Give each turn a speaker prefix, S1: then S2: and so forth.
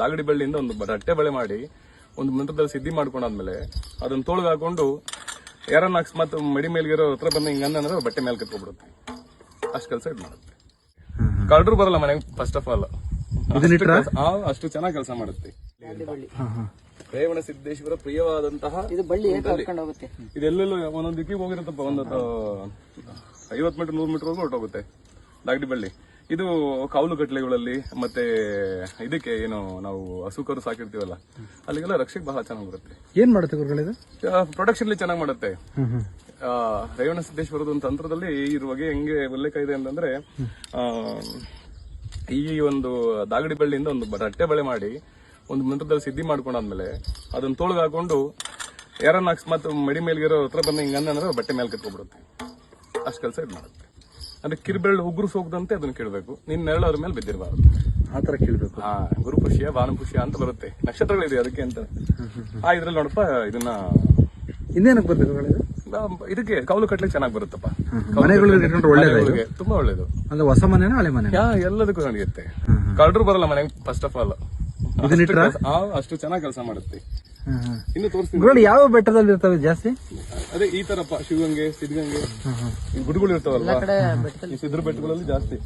S1: ದಾಗಡಿ ಬಳ್ಳಿಯಿಂದ ಒಂದು ರಟ್ಟೆ ಬಳೆ ಮಾಡಿ ಒಂದು ಮಂತ್ರದಲ್ಲಿ ಸಿದ್ಧಿ ಮಾಡ್ಕೊಂಡಾದ್ಮೇಲೆ ಅದನ್ನ ತೋಳ್ಗೆ ಹಾಕೊಂಡು ಯಾರನ್ನ ಅಕಸ್ಮಾತ್ ಮಡಿ ಮೇಲ್ಗಿರೋ ಹತ್ರ ಬಂದ ಹಿಂಗ ಅಂದ್ರೆ ಬಟ್ಟೆ ಮೇಲೆ ಕತ್ಕೊಬಿಡುತ್ತೆ ಅಷ್ಟು ಕೆಲಸ ಇದು ಮಾಡುತ್ತೆ. ಕಳ್ರು ಬರಲ್ಲ ಮನೆಗೆ ಫಸ್ಟ್ ಆಫ್ ಆಲ್ ಅಷ್ಟು ಚೆನ್ನಾಗಿ ಕೆಲಸ ಮಾಡುತ್ತೆ. ರೇವಣ ಸಿದ್ದೇಶ್ವರ ಪ್ರಿಯವಾದಂತಹ
S2: ಇದು ಬಳ್ಳಿ ಹೇಗೆ ಹೋಗುತ್ತೆ?
S1: ಇದೆಲ್ಲೆಲ್ಲೂ ಒಂದೊಂದು ದಿಕ್ಕಿಗೆ ಹೋಗಿರುತ್ತಪ್ಪ ಒಂದು ಐವತ್ ಮೀಟರ್ ನೂರ್ ಮೀಟರ್ ಹೋಗಿ ಹೊರಟೋಗುತ್ತೆ. ದಾಗಡಿ ಬಳ್ಳಿ. ಇದು ಕಾವಲು ಕಟ್ಲೆಗಳಲ್ಲಿ ಮತ್ತೆ ಇದಕ್ಕೆ ಏನು ನಾವು ಹಸುಕರು ಸಾಕಿರ್ತೀವಲ್ಲ ಅಲ್ಲಿಗೆಲ್ಲ ರಕ್ಷೆಗೆ ಬಹಳ ಚೆನ್ನಾಗಿ ಬರುತ್ತೆ.
S3: ಏನ್ ಮಾಡುತ್ತೆ ಗುರುಗಳಿದು
S1: ಪ್ರೊಡಕ್ಷನ್ ಚೆನ್ನಾಗಿ ಮಾಡುತ್ತೆ. ರೇವಣ ಸಿದ್ದೇಶ್ವರದ ಒಂದು ತಂತ್ರದಲ್ಲಿ ಇದ್ರ ಬಗ್ಗೆ ಹೆಂಗೆ ಉಲ್ಲೇಖ ಇದೆ ಅಂತಂದ್ರೆ ಈ ಒಂದು ದಾಗಡಿ ಬಳ್ಳಿಯಿಂದ ಒಂದು ರಟ್ಟೆ ಬಳೆ ಮಾಡಿ ಒಂದು ಮಂತ್ರದಲ್ಲಿ ಸಿದ್ಧಿ ಮಾಡ್ಕೊಂಡಾದ್ಮೇಲೆ ಅದನ್ನ ತೋಳ್ಗೆ ಹಾಕೊಂಡು ಯಾರನ್ನ ಅಕಸ್ಮಾತ್ ಮಡಿ ಮೇಲ್ಗಿರೋ ಹತ್ರ ಬಂದ ಹಿಂಗ ಅಂದ್ರೆ ಬಟ್ಟೆ ಮೇಲೆ ಕಟ್ಕೊಬಿಡುತ್ತೆ ಅಷ್ಟು ಕೆಲಸ ಇದು ಮಾಡುತ್ತೆ ಅಂದ್ರೆ ಕಿರ್ಬೆರಳು ಉಗುರು ಸೋಗದಂತೆ ಅದನ್ನ ಕೇಳಬೇಕು. ನಿನ್ನ ನೆರಳು ಅದ್ರ ಮೇಲೆ ಬಿದ್ದಿರಬಾರ್ದು.
S3: ಆತರ ಕೇಳಬೇಕು.
S1: ಹಾ ಗುರು ಪುಷ್ಯ ಭಾನು ಪುಷ್ಯ ಅಂತ ಬರುತ್ತೆ. ನಕ್ಷತ್ರಗಳಿದೆ ಅದಕ್ಕೆ ಅಂತ. ಆ ಇದ್ರಲ್ಲಿ ನೋಡಪ್ಪ ಇದನ್ನ
S3: ಇನ್ನೇನಕ್ಕೆ
S1: ಬರ್ಬೇಕು ಇದಕ್ಕೆ ಕೌಲು ಕಟ್ಲಿಕ್ಕೆ ಚೆನ್ನಾಗಿ ಬರುತ್ತಪ್ಪ.
S3: ಮನೆಗಳು ಒಳ್ಳೇದು
S1: ತುಂಬಾ ಒಳ್ಳೇದು.
S3: ಅಂದ್ರೆ ಹೊಸ ಮನೆನಾ ಹಳೆ ಮನೆ
S1: ಎಲ್ಲದಕ್ಕೂ ನಡೆಯುತ್ತೆ. ಕಳ್ಳರು ಬರಲ್ಲ ಮನೆ ಫಸ್ಟ್ ಆಫ್ ಆಲ್
S3: ಇದನ್ನಿಟ್ರ
S1: ಅಷ್ಟು ಚೆನ್ನಾಗಿ ಕೆಲಸ ಮಾಡುತ್ತೆ. ಇನ್ನು ತೋರಿಸ್ತೀನಿ.
S3: ಗುರುಗಳು ಯಾವ ಬೆಟ್ಟದಲ್ಲಿ ಇರ್ತವೆ ಜಾಸ್ತಿ?
S1: ಅದೇ ಈ ತರಪ್ಪ ಶಿವಗಂಗೆ ಸಿದ್ಧಗಂಗೆ. ಗುಡ್ಗಳು ಇರ್ತಾವಲ್ವಾ? ಈ ಸಿದ್ರ ಬೆಟ್ಟಗಳಲ್ಲಿ ಜಾಸ್ತಿ.